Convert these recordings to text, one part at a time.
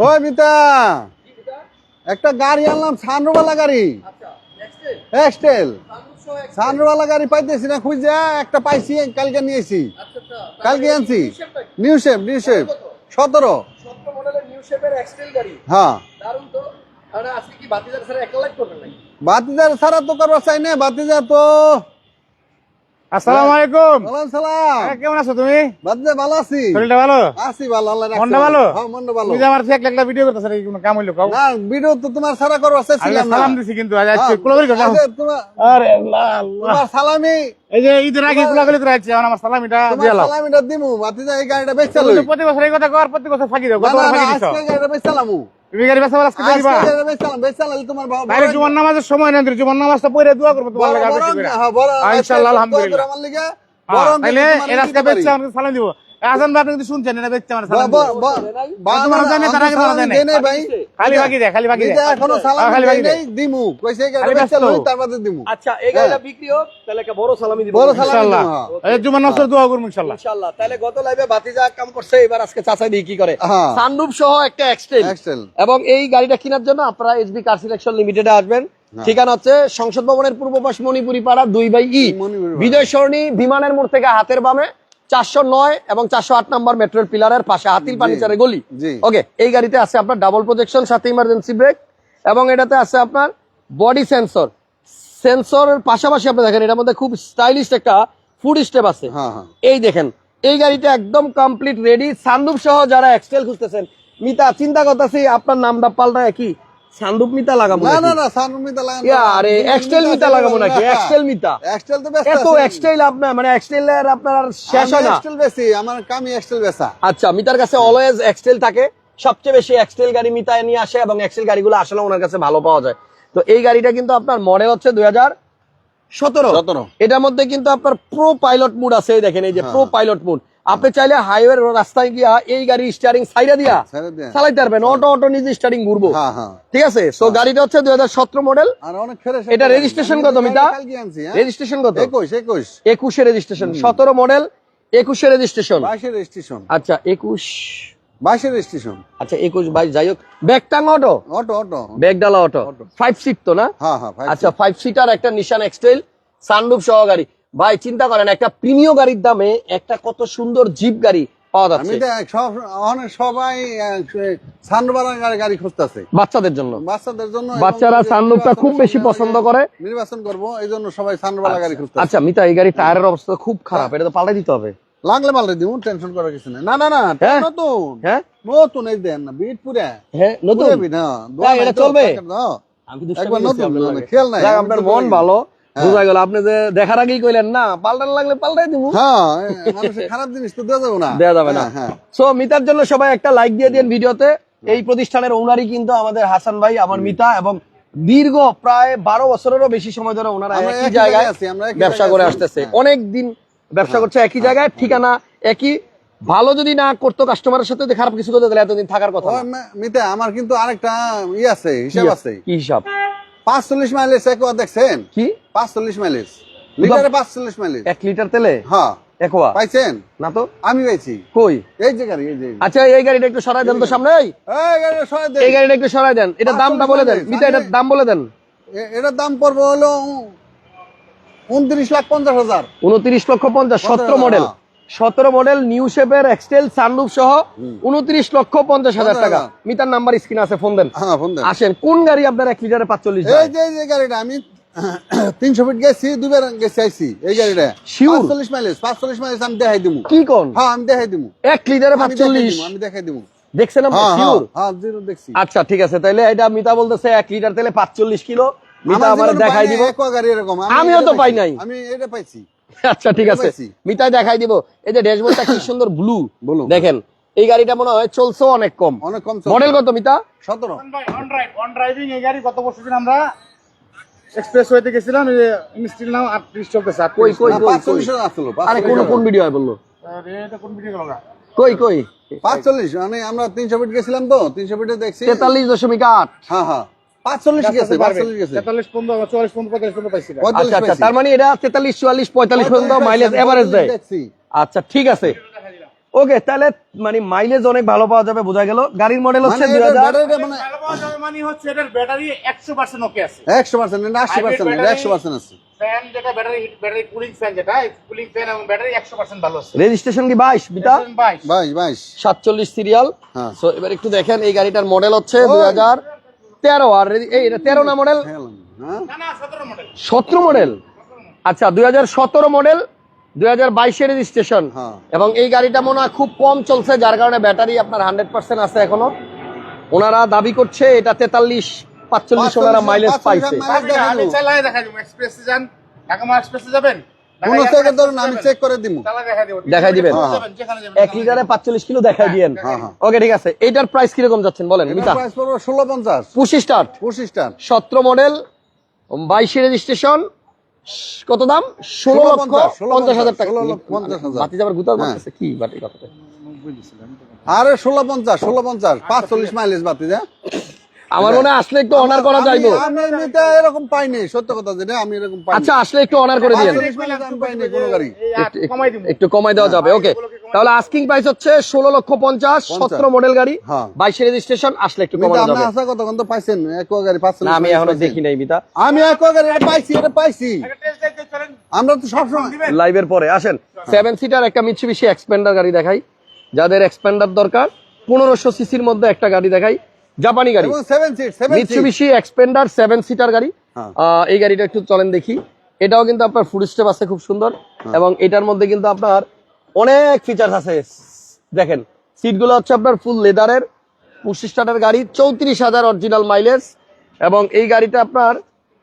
ওই মিতা একটা গাড়ি আনলাম সানরোবালা গাড়ি। এক্সটেল সানরোবালা গাড়ি পাইতেছি না খুঁজে একটা পাইছি কালকে নিয়েছি। কালকে আনছি। নিউ শেপ নিউ শেপ সতেরো। হ্যাঁ। বাতিদার ছাড়া তো করবার চাই না বাতিদার তো আসসালামু আলাইকুম। সালাম। কেমন আছো তুমি? ভালো আছি। শরীরটা ভালো? আছি ভালো আল্লাহ মনটা ভালো? হ্যাঁ মনটা ভালো। তুমি আমার এক একটা ভিডিও করতেছ নাকি কোনো কাম হইল? কাউ না ভিডিও তো তোমার আমি চাইছিলাম সালাম দিছি কিন্তু আজ আজকে হ্যাঁ, আরে আল্লাহ তোমার সালামি এই যে ঈদের আগে কুলাগুলি করে আছি আমার সালামিটা তোমার দিয়ালাম সালামিটা দিমু বাতিদা এই গাড়িটা তুমি প্রতি বছর এই কথা কর প্রতি বছর ফাঁকি দাও। গত ফাঁকি দিছো? আজকে গাড়িটা গাড়ি বেচা আজকে দিবা তোমার বাবা বাইরে জুমার নামাজের সময় নেই জুমার নামাজটা পড়ে দোয়া করব তোমার লাগে হ্যাঁ হ্যাঁ, ইনশাআল্লাহ, আলহামদুলিল্লাহ। হ্যাঁ, এর আজকে সালাম দিব। আজান ভাই আপনি কিন্তু শুনছেন এটা আমার সালাম জানে, তার আগে জানে। ভাই। খালি বাকি দে খালি বাকি দে এখনও হ্যাঁ, খালি বাকি দে দিমু। কইছে। লই তার বাদে দিমু। আচ্ছা এই গাড়িটা বিক্রি হোক তাহলে একটা বড় সালামি দিব। বড় সালামি ইনশাআল্লাহ হ্যাঁ। এই জুমার নামাজের দোয়া করব ইনশাআল্লাহ ইনশাআল্লাহ তাহলে গত লাইভে বাতিজা কাম করছে এবার আজকে চাচা দিয়ে কি করে? হ্যাঁ। সানরুফ সহ একটা এক্সটেল এক্সেল এবং এই গাড়িটা কেনার জন্য আপনারা এইচবি কার সিলেকশন লিমিটেডে আসবেন। ঠিকানা হচ্ছে সংসদ ভবনের পূর্ব পাশ মণিপুরি পাড়া দুই বাই ই। বিজয় সরণি বিমানের মোড় থেকে হাতের বামে। চারশো নয় এবং চারশো আট নম্বর মেট্রোর পিলারের পাশে হাতিল ফার্নিচারের গলি। ওকে এই গাড়িতে আছে আপনার ডাবল প্রজেকশন সাথে ইমার্জেন্সি ব্রেক এবং এটাতে আছে আপনার বডি সেন্সর সেন্সরের পাশাপাশি আপনি দেখেন এটার মধ্যে খুব স্টাইলিশ একটা ফুড স্টেপ আছে। হ্যাঁ হ্যাঁ। এই দেখেন এই গাড়িটা একদম কমপ্লিট রেডি সানরুফ সহ যারা এক্সটেল খুঁজতেছেন মিতা চিন্তা করতেছি আপনার নামটা পাল্টায় কি? মিতা লাগাবো না না? না লাগানো ইয়া, আরে এক্সটেল মিতা লাগাবো নাকি? এক্সটেল মিতা? এক্সটেল তো এত এক্সটেল আপনার মানে এক্সটেলের আপনার শেষ হয় না? এক্সটেল বেশি আমার কামি এক্সটেল বেচা। আচ্ছা মিতার কাছে অলওয়েজ এক্সটেল থাকে। সবচেয়ে বেশি এক্সটেল গাড়ি মিতায় নিয়ে আসে এবং এক্সটেল গাড়িগুলো আসলে ওনার কাছে ভালো পাওয়া যায়। তো এই গাড়িটা কিন্তু আপনার মডেল হচ্ছে দুই হাজার সতেরো। 17 এটার মধ্যে কিন্তু আপনার প্রো পাইলট মুড আছে এই দেখেন এই যে হ্যাঁ। প্রো পাইলট মুড আপনি চাইলে হাইওয়ে রাস্তায় গিয়া এই গাড়ি স্টারিং সাইডা দিয়া চালাইতে পারবেন। অটো অটো নিজে স্টারিং ঘুরবো। হ্যাঁ হ্যাঁ। ঠিক আছে? সো গাড়িটা হচ্ছে দুই হাজার সতেরো মডেল এটা registration কত, মিতা? হ্যাঁ। রেজিস্ট্রেশন কত? একুশ একুশ। একুশে রেজিস্ট্রেশন সতেরো মডেল একুশে রেজিস্ট্রেশন রেজিস্ট্রেশন আচ্ছা একুশ। রেজিস্ট্রেশন আচ্ছা একুশ বাইশ যাই হোক। ব্যাগটাং অটো অটো অটো ব্যাগডালা অটো ফাইভ সিট তো না? হ্যাঁ হ্যাঁ ভাই আচ্ছা ফাইভ সিটার একটা নিশান এক্সটেল সানরুফ সহ গাড়ি। ভাই চিন্তা করেন একটা প্রিমিয় গাড়ির দামে একটা কত সুন্দর জিপ গাড়ি পাওয়া যাচ্ছে। সব অনেক সবাই গাড়ি খুঁজতেছে। বাচ্চাদের জন্য। বাচ্চাদের জন্য বাচ্চারা যে সানরুফটা খুব বেশি পছন্দ করে। নির্বাচন করব এই জন্য সবাই সানবালা গাড়ি খুঁজতেছে। আচ্ছা মিতা এই গাড়ি টায়ারের অবস্থা খুব খারাপ এটা তো পাল্টাই দিতে হবে। লাগলে পাল্টে দিব টেনশন করার কিছু নেই। না না না হ্যাঁ? নতুন। হ্যাঁ? নতুন এই দেন না বিট পুরা। হ্যাঁ নতুন? বিট হ্যাঁ। এটা চলবে? আমি নতুন, খেয়াল নাই, আপনার মন ভালো। বোঝা গেল আপনি যে দেখার আগেই কইলেন না পাল্টান লাগলে পাল্টাই দিব। হ্যাঁ খারাপ জিনিস তো দেওয়া যাবে না। দেওয়া যাবে না। হ্যাঁ, হ্যাঁ। সো মিতার জন্য সবাই একটা লাইক দিয়ে দিন ভিডিওতে। এই প্রতিষ্ঠানের ওনারই কিন্তু আমাদের হাসান ভাই আমার মিতা এবং দীর্ঘ প্রায় বারো বছরেরও বেশি সময় ধরে ওনারা একই জায়গায় ব্যবসা করে আসতেছে। হ্যাঁ। অনেক দিন ব্যবসা করছে একই জায়গায় ঠিকানা একই। ভালো যদি না করতো কাস্টমারের সাথে খারাপ কিছু করতো তাহলে এতদিন থাকার কথা মিতা আমার কিন্তু আরেকটা ই আছে হিসাব? আছে। কি হিসাব? পাঁচচল্লিশ মাইলেজ একোয়া দেখছেন? কি? পাঁচচল্লিশ মাইলেজ লিটারে পাঁচচল্লিশ মাইলেজ এক লিটার তেলে? হ্যাঁ। একোয়া পাইছেন? না তো? আমি পাইছি। কই? এই যে গাড়ি এই যে। আচ্ছা এই গাড়িটা একটু সরাই দেন তো সামনে এই, এই গাড়িটা সরাই দেন। এই গাড়িটা একটু সরাই দেন। এটা দামটা বলে দেন। মিতা দাম বলে দেন। এটার দাম পড়বে হলো উনত্রিশ লাখ পঞ্চাশ হাজার। উনত্রিশ লক্ষ পঞ্চাশ সতেরো মডেল। সতেরো মডেল নিউ শেপের এক্সটেল সানরুফ সহ উনত্রিশ লক্ষ পঞ্চাশ হাজার টাকা। মিটার নাম্বার স্ক্রিন আছে ফোন দেন। হ্যাঁ দেন। আসেন কোন গাড়ি আপনার এক লিটারে পাঁচচল্লিশ গাড়িটা আমি তিনশো ফিট গেছি দুবার গেছি আইছি এই গাড়িটা। পাঁচচল্লিশ মাইলেজ পাঁচচল্লিশ মাইলেজ আমি দেখাই দিমু। কি কোন? হ্যাঁ আমি দেখাই দিমু। এক লিটারে পাঁচচল্লিশ। আমি দেখাই দিমু। দেখছেন হ্যাঁ হ্যাঁ আচ্ছা ঠিক আছে তাইলে এটা মিতা বলতেছে এক লিটার তেলে পাঁচচল্লিশ কিলো। মিতা আমার দেখাই দিব। নাই গাড়ি এরকম। আমিও তো পাই নাই। আমি এটা পাইছি। আচ্ছা ঠিক আছে। পাইছি। মিতা দেখাই দিব। এই যে ড্যাশবোর্ডটা কি সুন্দর ব্লু। দেখেন এই গাড়িটা মনে হয় চলছে অনেক কম। অনেক কম মডেল কত মিতা? সতেরো। অন ড্রাইভ অন ড্রাইভিং এই গাড়ি গত বছর আমরা এক্সপ্রেস ওয়েতে গেছিলাম ইনস্টিল নাও আটত্রিশ চলতেছে কই কই কই আরে কোন কোন ভিডিও হয় বলল? এটা কোন ভিডিও গেল? কই কই? পাঁচচল্লিশ মানে আমরা তিনশো ফিট গেছিলাম তো তিনশো ফিটে দেখছি। তেতাল্লিশ দশমিক আট। হ্যাঁ হ্যাঁ। পাঁচচল্লিশ গেছে পাঁচচল্লিশ গেছে। তেতাল্লিশ পনেরো চুয়াল্লিশ পনেরো পঁয়তাল্লিশ পনেরো পাইছি আচ্ছা আচ্ছা তার মানে এটা তেতাল্লিশ চুয়াল্লিশ পঁয়তাল্লিশ পর্যন্ত মাইলেজ এভারেজ দেয়। আচ্ছা ঠিক আছে। ওকে তাহলে মানে মাইলেজ অনেক ভালো পাওয়া যাবে বোঝা গেল। গাড়ির মডেল হচ্ছে মানে ব্যাটারিটা মানে মানে হচ্ছে এটার ব্যাটারি একশো পার্সেন্ট ওকে আছে। একশো পার্সেন্ট না আশি পার্সেন্ট battery- একশো পার্সেন্ট আছে। ফ্যান যেটা ব্যাটারি ব্যাটারি কুলিং ফ্যান যেটা কুলিং ফ্যান এবং ব্যাটারি একশো পার্সেন্ট ভালো আছে। রেজিস্ট্রেশন কি বাইশ বিতা? বাইশ। বাইশ বাইশ। সাতচল্লিশ সিরিয়াল হ্যাঁ। সো এবার একটু দেখেন এই গাড়িটার মডেল হচ্ছে দুই হাজার তেরো আর এই এটা তেরো না মডেল হ্যাঁ না না সতেরো মডেল আচ্ছা দুই হাজার সতেরো মডেল দুই হাজার বাইশের রেজিস্ট্রেশন হ্যাঁ। এবং এই গাড়িটা মনে হয় খুব কম চলছে যার কারণে ব্যাটারি আপনার হান্ড্রেড পার্সেন্ট আছে এখনও। ওনারা দাবি করছে এটা তেতাল্লিশ পাঁচচল্লিশ ওনারা মাইলেজ পাইছে। দেবো এক্সপ্রেসে যান ঢাকা এক্সপ্রেসে যাবেন? ঢাকা কোনো থেকে ধরুন আমি চেক করে দিব চালা দেখা দেবো দেখাই দিবেন। যেখানে হ্যাঁ, যাবেন, যেখানে যাবেন এক লিটারে পাঁচচল্লিশ কিলো দেখাই দিয়েন। হ্যাঁ, হ্যাঁ। ওকে ঠিক আছে। এইটার প্রাইস কীরকম যাচ্ছেন বলেন প্রাইস পড়বে ষোলো পঞ্চাশ। Push start. পঁচিশ টার সতেরো মডেল বাইশে রেজিস্ট্রেশন কত দাম? ষোলো লক্ষ পঞ্চাশ, হাজার টাকা। বাতি যাবার গুতার। মারতেছে কি বাটি কথাটা? আরে ষোলো পঞ্চাশ ষোলো পঞ্চাশ পাঁচচল্লিশ মাইলেজ বাতি যা। আমার মনে হয় আসলে একটু অনার করা যাইবো। আমি এমনিতে এরকম পাইনি সত্য কথা যেটা আমি এরকম পাইনি আচ্ছা আসলে একটু অনার করে দিয়েন। একটু- কমাই দিব। একটু কমাই দেওয়া যাবে ওকে তাহলে আস্কিং প্রাইস হচ্ছে ষোলো লক্ষ পঞ্চাশ সতেরো মডেল গাড়ি হ্যাঁ। বাইশে রেজিস্ট্রেশন আসলে একটু কিন্তু কমানো যাবে। আসা কতক্ষণ তো পাইছেন? এক গাড়ি না আমি এখনও দেখি নাই মিতা। আমি এক গাড়ি পাইছি এটা পাইছি। আমরা তো সবসময় লাইভের পরে আসেন। সেভেন সিটার একটা মিৎসুবিশি এক্সপেন্ডার গাড়ি দেখাই। যাদের এক্সপেন্ডার দরকার পনেরোশো সিসির মধ্যে একটা গাড়ি দেখাই। জাপানি গাড়ি। মিৎসুবিশি এক্সপেন্ডার সেভেন সিটার গাড়ি। হ্যাঁ। এই গাড়িটা একটু চলেন দেখি। এটাও কিন্তু আপনার ফুড স্টেপ আছে খুব সুন্দর। হ্যাঁ। এবং এটার মধ্যে কিন্তু আপনার অনেক ফিচার্স আছে। দেখেন সিটগুলো হচ্ছে আপনার ফুল লেদারের পঁচিশ স্টার্টের গাড়ি চৌত্রিশ হাজার অরিজিনাল মাইলেজ এবং এই গাড়িটা আপনার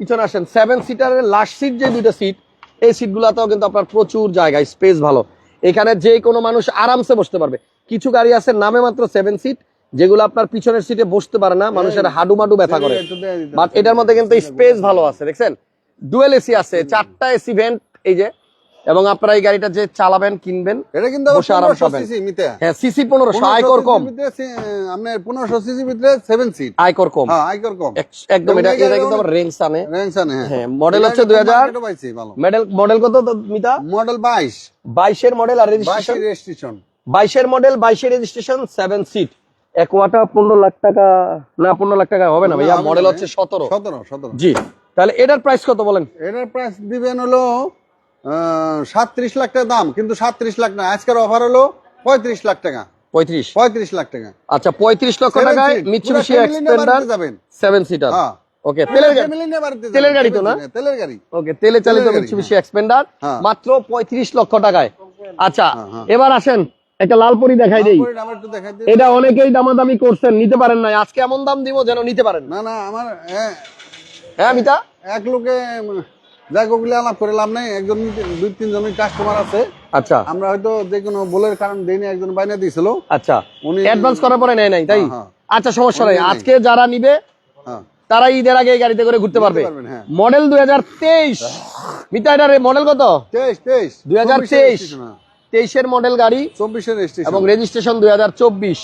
পিছনে আসেন সেভেন সিটারের লাস্ট সিট যে দুটো সিট এই সিটগুলোতেও কিন্তু আপনার প্রচুর জায়গা স্পেস ভালো। এখানে যে কোনো মানুষ আরামসে বসতে পারবে। কিছু গাড়ি আছে নামে মাত্র সেভেন সিট যেগুলো আপনার পিছনের সিটে বসতে পারে না মানুষের হাডু মাডু ব্যথা করে। বাট এটার মধ্যে কিন্তু স্পেস ভালো আছে দেখছেন? ডুয়েল এসি আছে চারটা এসি ভেন্ট এই যে এবং আপনারা এই গাড়িটা যে চালাবেন কিনবেন এটা কিন্তু বসে আরাম পাবেন। হ্যাঁ সিসি পনেরোশো আয়কর কম। আপনার পনেরোশো সিসি ভিতরে সেভেন সিট আয়কর কম। হ্যাঁ আইকর কম। একদম এটা এটা কিন্তু আবার রেঞ্জ আনে। রেঞ্জানে হ্যাঁ, model হচ্ছে 2000 পাইছি মডেল মডেল কত মিতা? মডেল বাইশ। বাইশের মডেল আর রেজিস্ট্রেশন রেজিস্ট্রেশন বাইশের মডেল বাইশের রেজিস্ট্রেশন সেভেন সিট ওয়াটা পনেরো লাখ টাকা না পনেরো লাখ টাকা হবে না ভাইয়া মডেল হচ্ছে সতেরো। সতেরো সতেরো। জি তাহলে এটার প্রাইস কত বলেন? এটার প্রাইস দিবেন হলো সাতত্রিশ লাখ টাকা দাম কিন্তু সাতত্রিশ লাখ না আজকের অফার হলো পঁয়ত্রিশ লাখ টাকা। পঁয়ত্রিশ? পঁয়ত্রিশ লাখ টাকা। আচ্ছা পঁয়ত্রিশ লক্ষ টাকায় এক্সপেন্ডার যাবেন। সেভেন সিটার হ্যাঁ। ওকে তেলের গাড়ি। তেলের গাড়ি তো না? তেলের গাড়ি। ওকে তেলে চালিত এক্সপেন্ডার হ্যাঁ। মাত্র পঁয়ত্রিশ লক্ষ টাকায়। আচ্ছা হ্যাঁ, হ্যাঁ। এবার আসেন একটা লাল পরি দেখাই দেই। এটা অনেকেই দামাদামি করছেন নিতে পারেন নাই। আজকে এমন দাম দিব যেন নিতে পারেন। না না আমার হ্যাঁ। মিতা? এক লোকে যাই ওগুলি আলাপ করে লাভ নেই। একজন দুই তিনজনের কাস্টমার আছে। আচ্ছা। আমরা হয়তো যে কোনো বলের কারণ দেইনি একজন বাইনা দিয়েছিল আচ্ছা। উনি- অ্যাডভান্স করার পরে নেয় নাই তাই? হ্যাঁ, হ্যাঁ। আচ্ছা সমস্যা নেই। আজকে যারা নিবে হ্যাঁ। তারা ঈদের আগে গাড়িতে করে ঘুরতে পারবে। হ্যাঁ। মডেল দুই হাজার তেইশ। মিতা এটার মডেল কত? তেইশ তেইশ। 2023 তেইশের মডেল গাড়ি এবং রেজিস্ট্রেশন দুই হাজার চব্বিশ।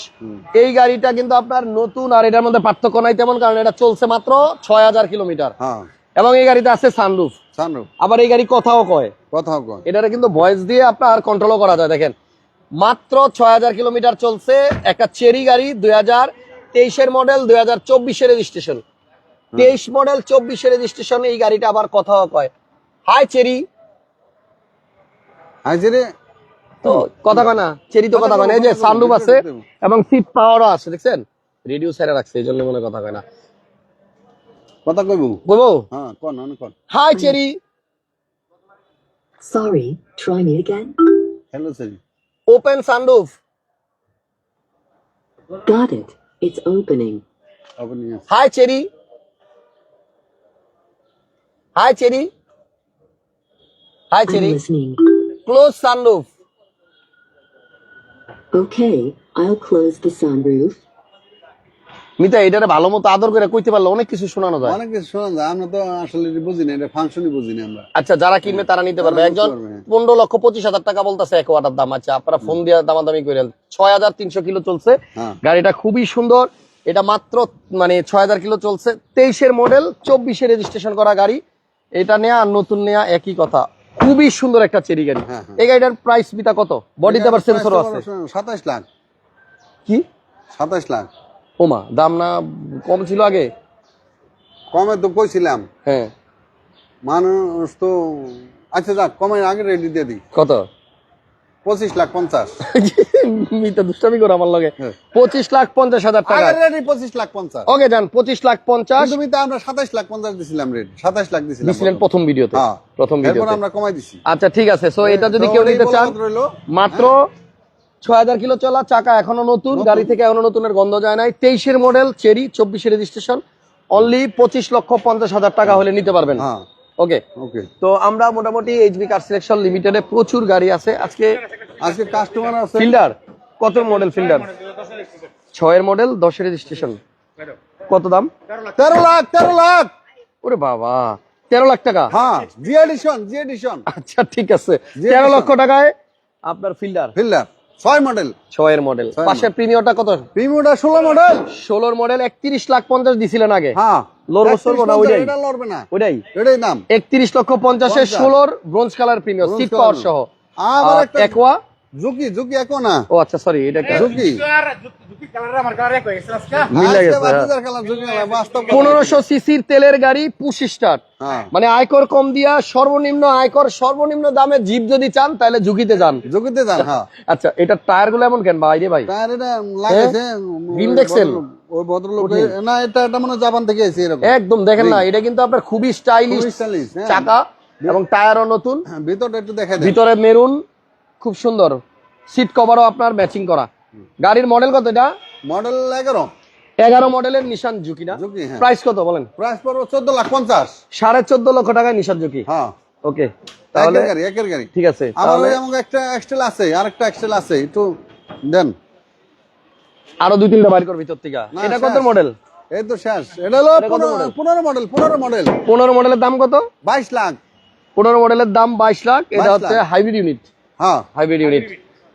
এই গাড়িটা কিন্তু আপনার নতুন আর এটার মধ্যে পার্থক্য নাই তেমন কারণ এটা চলছে মাত্র ছয় হাজার কিলোমিটার। হ্যাঁ। এবং এই গাড়িতে আছে সানরুফ সানরূপ আবার এই গাড়ি কথাও কয়। কথাও কয়। এটারে কিন্তু ভয়েস দিয়ে আপনার কন্ট্রোলও করা যায় দেখেন। মাত্র ছয় হাজার কিলোমিটার চলছে একটা চেরি গাড়ি দুই হাজার তেইশের মডেল দুই হাজার চব্বিশের রেজিস্ট্রেশন তেইশ মডেল চব্বিশের রেজিস্ট্রেশন এই গাড়িটা আবার কথাও কয়। হাই চেরি আইছে রে তো কথা কয় না চেরি তো কথা কয় না এই যে সানরুফ আছে এবং সিট পাওয়ারও আছে দেখছেন? রেডিও সাইডে রাখছে এই জন্য মনে কথা কয় না। কথা কইব হ্যাঁ কোন কোন। Hi Chery Sorry, try me again. Hello sir open sunroof Got it. It's opening. Chery Chery I'm Chery listening. Close sunroof Okay, I'll close the sunroof. Mita এটারে ভালো মতো আদর করে কইতে পারলে অনেক কিছু শোনানো যায়। অনেক কিছু শোনা যায় আমরা তো আসলে এটা বুঝি না এটা ফাংশনই বুঝি না আমরা। আচ্ছা যারা কিনবে তারা নিতে পারবে। একজন হ্যাঁ। পনেরো লক্ষ পঁচিশ হাজার টাকা বলতেছে এক ওয়াটার দাম। আচ্ছা আপনারা ফোন দিয়ে দামাদামি করেন। ছয় হাজার তিনশো কিলো চলছে। হ্যাঁ। গাড়িটা খুবই সুন্দর। এটা মাত্র মানে ছয় হাজার কিলো চলছে। তেইশের মডেল চব্বিশে রেজিস্ট্রেশন করা গাড়ি। এটা নেয়া আর নতুন নেয়া একই কথা। খুবই সুন্দর একটা চেরি গাড়ি। হ্যাঁ, হ্যাঁ। এই গাড়িটার প্রাইস বিটা কত? বডিতে আবার সেন্সর আছে। সাতাইশ লাখ। কি? সাতাইশ লাখ। ওমা দাম না কম ছিল আগে? কমে তো কইছিলাম। হ্যাঁ। মানুষ তো আচ্ছা যাক কমে আগে রেডি দিয়ে দিই। কত? পঁচিশ লাখ পঞ্চাশ। মিতা দুষ্টামি করে আমার লগে। হ্যাঁ। পঁচিশ লাখ পঞ্চাশ হাজার টাকা। পঁচিশ লাখ পঞ্চাশ। ওকে যান পঁচিশ লাখ পঞ্চাশ। তুমি তো আমরা সাতাইশ লাখ পঞ্চাশ দিছিলাম রেট সাতাইশ লাখ দিছিলাম দিছিলেন প্রথম। ভিডিওতে। হ্যাঁ। প্রথম এরপর ভিডিওতে। আমরা কমাই দিছি। আচ্ছা ঠিক আছে। সো এটা যদি কেউ এই নিতে চান মাত্র ছয় হাজার কিলো চলা চাকা এখনও নতুন গাড়ি থেকে এখনও নতুনের গন্ধ যায় নাই। তেইশের মডেল চেরি চব্বিশের রেজিস্ট্রেশন অনলি পঁচিশ লক্ষ পঞ্চাশ হাজার টাকা হলে নিতে পারবেন। হ্যাঁ। ওকে ওকে তো আমরা মোটামুটি এইচবি কার সিলেকশন লিমিটেডে প্রচুর গাড়ি আছে। আজকে আজকে কাস্টমার আছে ফিল্ডার কত মডেল ফিল্ডার ছয়ের মডেল দশের রেজিস্ট্রেশন কত দাম? তেরো লাখ তেরো লাখ। ওরে বাবা তেরো লাখ টাকা? হ্যাঁ জি এডিশন জি এডিশন আচ্ছা ঠিক আছে। তেরো। লক্ষ টাকায় আপনার ফিল্ডার ফিল্ডার ছয় মডেল ছয়ের মডেল পাশের প্রিমিয়রটা কত? প্রিমিওটা ষোলো মডেল ষোলোর মডেল একত্রিশ লাখ পঞ্চাশ দিছিলেন আগে। হ্যাঁ। লড়বো চড়বো না, ওইটাই? লড়বে না। ওইটাই। এটাই দাম একত্রিশ লক্ষ পঞ্চাশের পঞ্চাশ। ষোলোর bronze colour Bronze seat power সহ। আর একটা একোয়া ঝুঁকি ঝুঁকি এখন না। ও আচ্ছা সরি এটা ঝুঁকি। এক হয়ে। পনেরোশো সিসির তেলের গাড়ি পুশ হ্যাঁ। মানে আয়কর কম দিয়া সর্বনিম্ন আয়কর সর্বনিম্ন দামে জিপ যদি চান তাহলে ঝুঁকিতে যান। ঝুঁকিতে যান হ্যাঁ। আচ্ছা এটা টায়ারগুলো এমন কেন ভাই রে ভাই? টায়ার এটা লাগাইছে রিম দেখছেন? ওই ভদ্রলোক না এটা এটা মনে জাপান থেকে এসে এরকম। একদম দেখেন না এটা কিন্তু আপনার খুবই স্টাইলিশ হ্যাঁ। চাকা এবং টায়ারও নতুন। ভিতরটা একটু ভিতরে মেরুন খুব সুন্দর। সিট কভারও আপনার ম্যাচিং করা। গাড়ির মডেল কত এটা? মডেল এগারো। এগারো মডেলের নিশান ঝুঁকি না? হ্যাঁ। প্রাইস কত বলেন? প্রাইস পড়ব চোদ্দ লাখ পঞ্চাশ। সাড়ে চোদ্দ লক্ষ টাকায় নিশান ঝুঁকি হ্যাঁ। ওকে তাহলে একের গাড়ি একের গাড়ি। ঠিক আছে আমার একটা এক্সটেল আছে আর একটা এক্সটেল আছে একটু দেন। আরও দুই তিনটা বাইর কর ভিতর থেকে। এটা কত মডেল এই তো শেষ। এটা হলো পনেরো- মডেল পনেরো মডেল পনেরো মডেলের দাম কত? বাইশ লাখ। পনেরো মডেলের দাম বাইশ লাখ। এটা হচ্ছে। হাইব্রিড ইউনিট হ্যাঁ। হাইব্রিড ইউনিট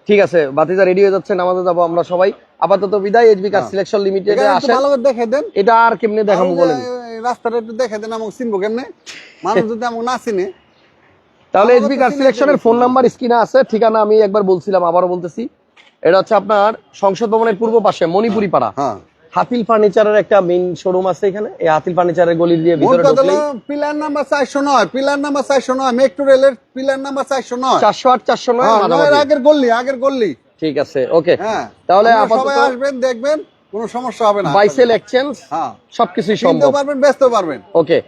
ঠিক আছে বাতিজা রেডি হয়ে যাচ্ছে নামাজে যাব আমরা সবাই। আপাতত বিদায় এইচবি কার সিলেকশন লিমিটেডে আসেন। ভালো করে দেখে দেন। এটা আর কেমনে দেখাবো বলেন? রাস্তাটা একটু দেখে দেন আমাকে চিনবো কেমনে? মানুষ যদি আমাকে না চিনে তাহলে এইচবি কার সিলেকশনের ফোন নাম্বার স্ক্রিনে আছে। ঠিকানা আমি একবার বলছিলাম আবারও বলতেছি। এটা হচ্ছে আপনার সংসদ ভবনের পূর্ব পাশে মণিপুরি পাড়া হ্যাঁ। হাতিল ফার্নিচারের একটা মেইন শোরুম আছে এখানে। এই হাতিল ফার্নিচারের গলি দিয়ে ভিতরে ঢুকলেই পিলার নাম্বার চারশো নয় পিলার নাম্বার চারশো নয় মেট্রো রেলের পিলার নাম্বার চারশো নয়। চারশো আট চারশো নয় হ্যাঁ, মাঝামাঝি। নয়ের আগের গল্লি আগের গল্লি ঠিক আছে ওকে হ্যাঁ তাহলে আপাতত সবাই আসবেন দেখবেন কোনো সমস্যা হবে না। বাইসেল এক্সচেঞ্জ হ্যাঁ। সবকিছুই কিনতেও সম্ভব। পারবেন বেচতেও পারবেন। ওকে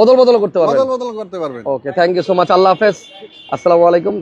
অদল বদল করতে পারবেন। অদল বদল করতে পারবেন। Okay thank you so much আল্লাহ হাফেজ। আসসালামু আলাইকুম।